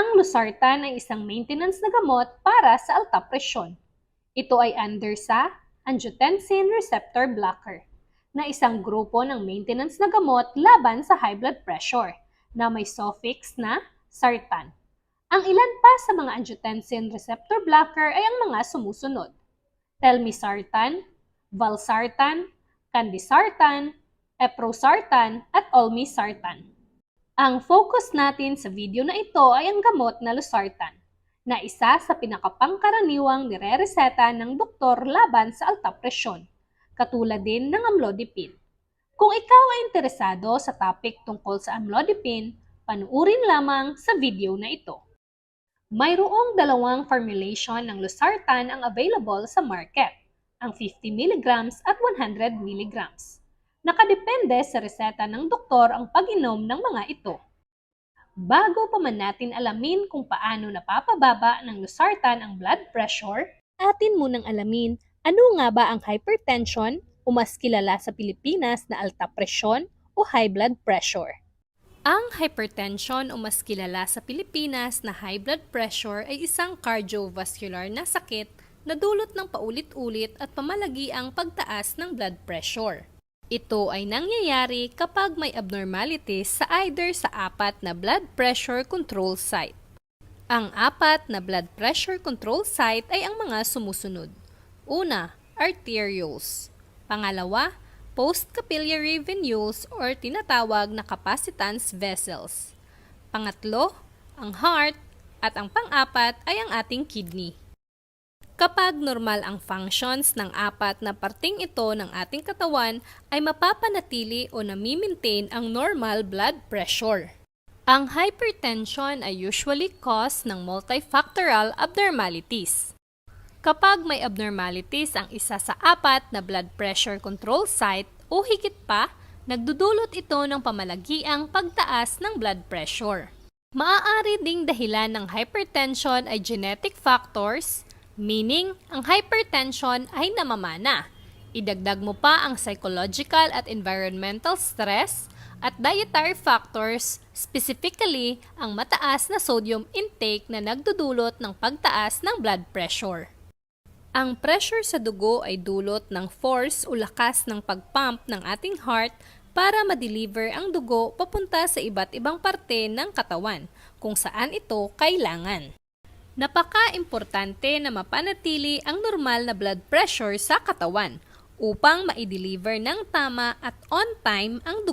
Ang losartan ay isang maintenance na gamot para sa alta presyon. Ito ay under sa angiotensin receptor blocker na isang grupo ng maintenance na gamot laban sa high blood pressure na may suffix na sartan. Ang ilan pa sa mga angiotensin receptor blocker ay ang mga sumusunod. Telmisartan, valsartan, candesartan, eprosartan, at olmesartan. Ang focus natin sa video na ito ay ang gamot na losartan, na isa sa pinakapangkaraniwang nirereseta ng doktor laban sa alta presyon, katulad din ng amlodipine. Kung ikaw ay interesado sa topic tungkol sa amlodipine, panuurin lamang sa video na ito. Mayroong dalawang formulation ng losartan ang available sa market, ang 50 mg at 100 mg. Nakadepende sa reseta ng doktor ang pag-inom ng mga ito. Bago pa man natin alamin kung paano napapababa ng losartan ang blood pressure, atin munang alamin ano nga ba ang hypertension o mas kilala sa Pilipinas na alta presyon o high blood pressure. Ang hypertension o mas kilala sa Pilipinas na high blood pressure ay isang cardiovascular na sakit na dulot ng paulit-ulit at pamalagi ang pagtaas ng blood pressure. Ito ay nangyayari kapag may abnormalities sa either sa apat na blood pressure control site. Ang apat na blood pressure control site ay ang mga sumusunod. Una, arterioles. Pangalawa, post-capillary venules or tinatawag na capacitance vessels. Pangatlo, ang heart at ang pang-apat ay ang ating kidney. Kapag normal ang functions ng apat na parting ito ng ating katawan, ay mapapanatili o nami-maintain ang normal blood pressure. Ang hypertension ay usually caused ng multifactorial abnormalities. Kapag may abnormalities ang isa sa apat na blood pressure control site o higit pa, nagdudulot ito ng pamalagiang pagtaas ng blood pressure. Maaari ding dahilan ng hypertension ay genetic factors, meaning ang hypertension ay namamana. Idagdag mo pa ang psychological at environmental stress at dietary factors, specifically ang mataas na sodium intake na nagdudulot ng pagtaas ng blood pressure. Ang pressure sa dugo ay dulot ng force o lakas ng pagpump ng ating heart para ma-deliver ang dugo papunta sa iba't ibang parte ng katawan kung saan ito kailangan. Napaka-importante na mapanatili ang normal na blood pressure sa katawan upang ma-deliver ng tama at on time ang